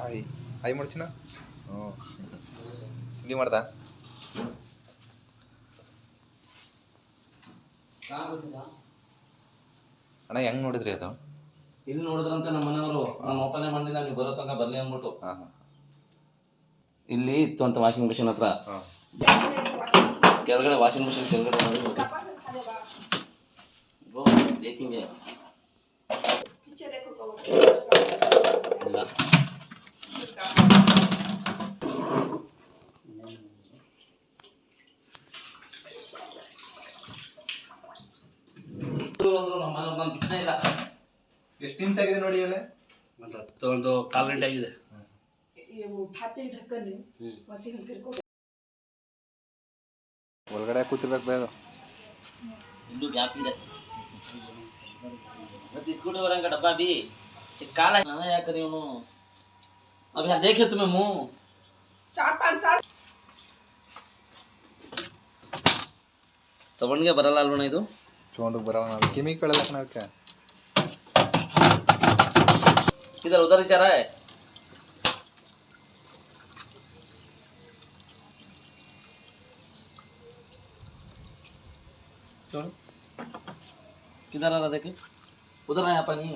Hi hi ಮಾಡ್ಚಿನ ಹ್ಞೂ. ಇಲ್ಲಿ ಮಾಡ್ದ ಅಣ್ಣ ಹೆಂಗ್ ನೋಡಿದ್ರಿ ಅದು? ಇಲ್ಲಿ ನೋಡಿದ್ರಂತೆ ನಮ್ಮ ಮನೆಯವರು. ನಾನು ಓಪನ್ ಮಾಡಿಲ್ಲ ನೀವು ಬರೋ ತನಕ ಬರ್ಲಿ ಅಂದ್ಬಿಟ್ಟು. ಹಾಂ ಹಾಂ. ಇಲ್ಲಿ ಇತ್ತು ಅಂತ ವಾಷಿಂಗ್ ಮಿಷಿನ್ ಹತ್ರ. ಹಾಂ. ಕೆಳಗಡೆ ವಾಷಿಂಗ್ ಮಿಷಿನ್ ಕೆಳಗಡೆ ಬೇಕಿಂಗೆ ಇಲ್ಲ. ಅಂದ್ರು ನಮ್ಮ ಮನೆಯವ್ರು ನಾನು ಬಿಟ್ಟೇ ಇಲ್ಲ ಎಷ್ಟು ನಿಮಿಷ ಆಗಿದೆ ನೋಡಿ ಅಲ್ಲೇ ಒಂದು ಹತ್ತು ಒಂದು ಕಾಲು ಗಂಟೆ ಆಗಿದೆ ये वो उठाते ही ढक्कन है वैसे हम फिर को ಒಳಗಡೆ ಕೂತಿರ್ಬೇಕು ಬೇದು ಇಲ್ಲೂ ಗ್ಯಾಪ್ ಇದೆ ಮತ್ತೆ स्कूटी वाला का डब्बा भी ये काला है ना यार करी उन्हों अभी यहाँ देखे तुम्हें मुंह चार पाँच साल ಸವಣ್ಗೆ ಬರಲ್ಲ ಅಲ್ವಣ ಇದು ಚೋಂಡಿಗೆ ಬರೋ ಕೆಮಿಕಲ್ ಎಲ್ಲ ಅದಕ್ಕೆ इधर उधर ही जा रहा है किधर आ रहा देखे उधर आया पानी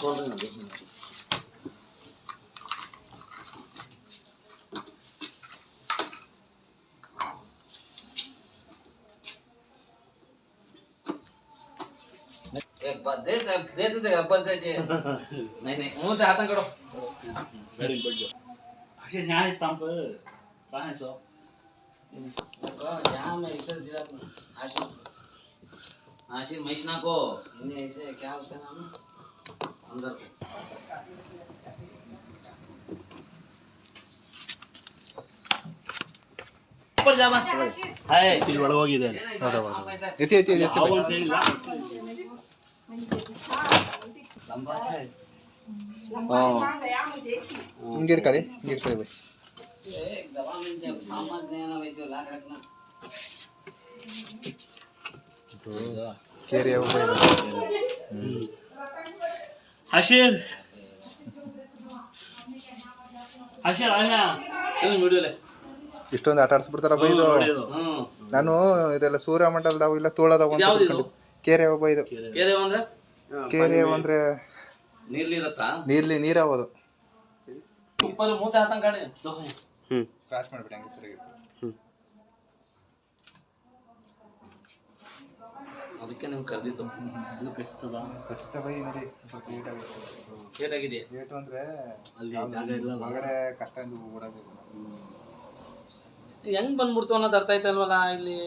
বলবেন না দেখুন એક બાદ દે દે તો દે અપર છે છે નહીં નહીં હું તો હાથા કરો મેડિંગ પડજો હશે ન્યાય સ્ટામ્પ પાંચ સો કહો જ્યાં મેં ઈશ્વર જીરાત આશી આશી મહેશ નાખો એને ऐसे क्या उसका नाम है ಒಳಗೋಗಿದ್ದೇನೆ ಎತ್ತಿ ಎತ್ತಿ ಎತ್ತಿ ಹಿಂಗೆ ಇಡ್ಕೊಳ್ಳಿ ಹಿಂಗೆ ಇಡ್ಕೊಳ್ಳಿ ಬೈ ಕೇರಿ ಯಾವ ಬೈ हशीर हशीर आया चल वीडियो ले ಇಷ್ಟೊಂದು ಆಟ ಆಡ್ಸ್ಬಿಡ್ತಾರ ಬೈ ಇದು ಹ್ಮ್ ನಾನು ಇದೆಲ್ಲ ಸೂರ್ಯಮಂಡಲದಾವು ಇಲ್ಲ ತೋಳದಾವು ಅಂತ ಇದ್ಯಾವ್ದು ಇದು? ತಿಳ್ಕೊಂಡಿದ್ದೆ ಕೇರಿ ಯಾವ ಬೈ ಇದು ಕೇರೆ ಅಂದ್ರೆ ಕೇರಿ ಯಾವ ಅಂದ್ರೆ ನೀರ್ಲಿ ಇರತ್ತಾ ನೀರ್ಲಿ ನೀರಾವದು ऊपर मुंह से हाथ काटे ಕ್ರಾಶ್ ಮಾಡ್ಬಿಡಿ ಹಂಗೆ ಅದಕ್ಕೆ ನಿಮ್ಗೆ ಕರೆದಿದ್ದು ಇದು ಕಚ್ತದ ಖಚಿತ ಬೈ ನೋಡಿ ಸ್ವಲ್ಪ ಲೇಟ್ ಆಗುತ್ತೆ ಲೇಟ್ ಆಗಿದೆ ಲೇಟು ಅಂದ್ರೆ ಅಲ್ಲಿ ಯಾವ್ದು ಜಾಗ ಇಲ್ಲ ಒಳಗಡೆ ಕಷ್ಟ ಎಂದು ಓಡಾಡಬೇಕು ಹೆಂಗ್ ಬಂದ್ಬಿಡ್ತು ಅನ್ನೋದು ಅರ್ಥ ಆಯ್ತಲ್ವಲ್ಲ ಇಲ್ಲಿ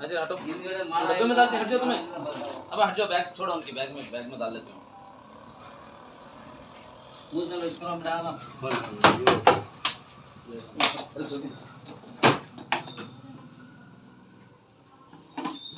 अच्छा हटो डब्बे में डालते हट जाओ तुम्हें अब हट जाओ बैग छोड़ो उनकी बैग में बैग में डाल देते हो मुंह से इसको हम डालो